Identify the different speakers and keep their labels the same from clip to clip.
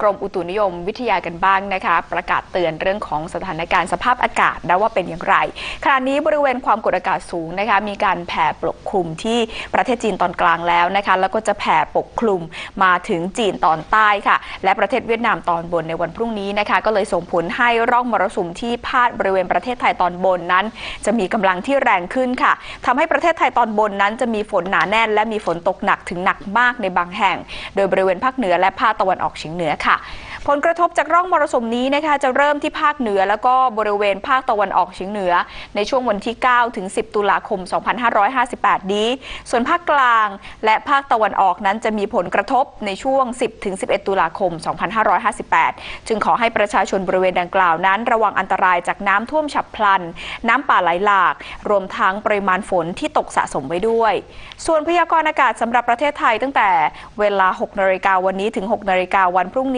Speaker 1: กรมอุตุนิยมวิทยากันบ้างนะคะ ประกาศเตือนเรื่องของสถานการณ์สภาพอากาศนะว่าเป็นอย่างไรขณะนี้บริเวณความกดอากาศสูงนะคะ มีการแผ่ปกคลุมที่ประเทศจีนตอนกลางแล้วนะคะ แล้วก็จะแผ่ปกคลุมมาถึงจีนตอนใต้ค่ะ และประเทศเวียดนามตอนบนในวันพรุ่งนี้นะคะ ก็เลยส่งผลให้ร่องมรสุมที่พาดบริเวณประเทศไทยตอนบนนั้น จะมีกำลังที่แรงขึ้นค่ะทำให้ประเทศไทยตอนบนนั้น จะมีฝนหนาแน่น และมีฝนตกหนักถึงหนักมากในบางแห่ง โดยบริเวณภาคเหนือและภาคตะวันออกเฉียงเหนือค่ะผลกระทบจากร่องมรสุมนี้นะคะ จะเริ่มที่ภาคเหนือ แล้วก็บริเวณภาคตะวันออกเฉียงเหนือ ในช่วงวันที่ 9 ถึง 10 ตุลาคม 2558 นี้ ส่วนภาคกลางและภาคตะวันออกนั้นจะมีผลกระทบในช่วง 10 ถึง 11 ตุลาคม 2558 จึงขอให้ประชาชนบริเวณดังกล่าวนั้น ระวังอันตรายจากน้ำท่วมฉับพลัน น้ำป่าไหลหลาก รวมทั้งปริมาณฝนที่ตกสะสมไว้ด้วย ส่วนพยากรณ์อากาศสำหรับประเทศไทยตั้งแต่เวลา 6 นาฬิกาวันนี้ถึง 6 นาฬิกาวันพรุ่งนี้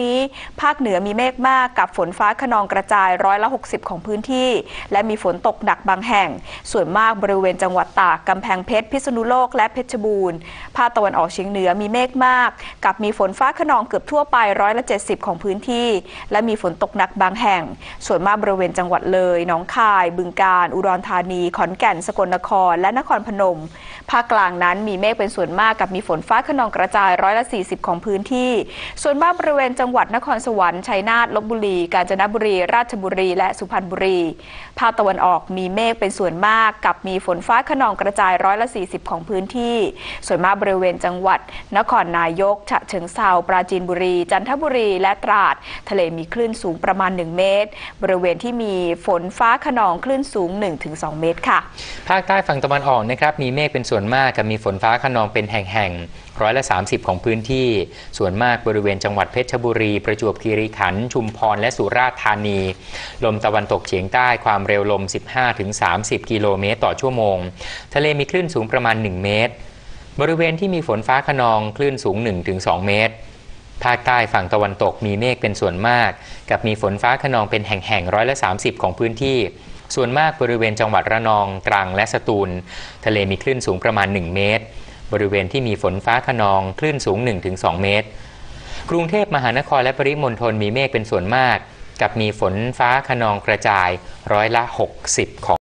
Speaker 1: ภาคเหนือมีเมฆมากกับฝนฟ้าขนองกระจายร้อยละ 60 ของพื้นที่ และมีฝนตกหนักบางแห่ง ส่วนมากบริเวณจังหวัดตากกำแพงเพชรพิษณุโลกและเพชรบูรณ์ภาคตะวันออกเฉียงเหนือมีเมฆมาก กับมีฝนฟ้าขนองเกือบทั่วไปร้อยละ 70 ของพื้นที่ และมีฝนตกหนักบางแห่ง ส่วนมากบริเวณจังหวัดเลยหนองคาย บึงกาฬอุดรธานี ขอนแก่นสกลนคร และนครพนม ภาคกลางนั้นมีเมฆเป็นส่วนมากกับมีฝนฟ้าขนองกระจายร้อยละ 40 ของพื้นที่ ส่วนมากบริเวณจังหวัดนครสวรรค์ชัยนาทลบบุรี กาญจนบุรี ราชบุรี และสุพรรณบุรี ภาคตะวันออกมีเมฆเป็นส่วนมากกับมีฝนฟ้าขนองกระจายร้อยละ 40 ของพื้นที่ ส่วนมากบริเวณจังหวัด นครนายก ฉะเชิงเทราปราจีนบุรี จันทบุรี และตราด ทะเลมีคลื่นสูงประมาณ 1 เมตร บริเวณที่มีฝนฟ้าขนองคลื่นสูง 1-2 เมตรค่ะ
Speaker 2: ภาคใต้ฝั่งตะวันออกนะครับมีเมฆเป็นส่วนวนมากกับมีฝนฟ้าขนองเป็นแห่งๆร้อยละ 30 ของพื้นที่ ส่วนมากบริเวณจังหวัดเพชรบุรี ประจวบคีรีขันธ์ชุมพรและสุราษฎร์ธานี ลมตะวันตกเฉียงใต้ความเร็วลม 15-30 กิโลเมตรต่อชั่วโมง ทะเลมีคลื่นสูงประมาณ 1 เมตร บริเวณที่มีฝนฟ้าขนองคลื่นสูง 1-2 เมตร ภาคใต้ฝั่งตะวันตกมีเมฆเป็นส่วนมาก กับมีฝนฟ้าขนองเป็นแห่งๆร้อยละ 30 ของพื้นที่ ส่วนมากบริเวณจังหวัดระนองตรังและสตูล ทะเลมีคลื่นสูงประมาณ 1 เมตร บริเวณที่มีฝนฟ้าขนองคลื่นสูง 1-2 เมตร กรุงเทพมหานครและปริมณฑลมีเมฆเป็นส่วนมาก กับมีฝนฟ้าขนองกระจายร้อยละ 60 ของ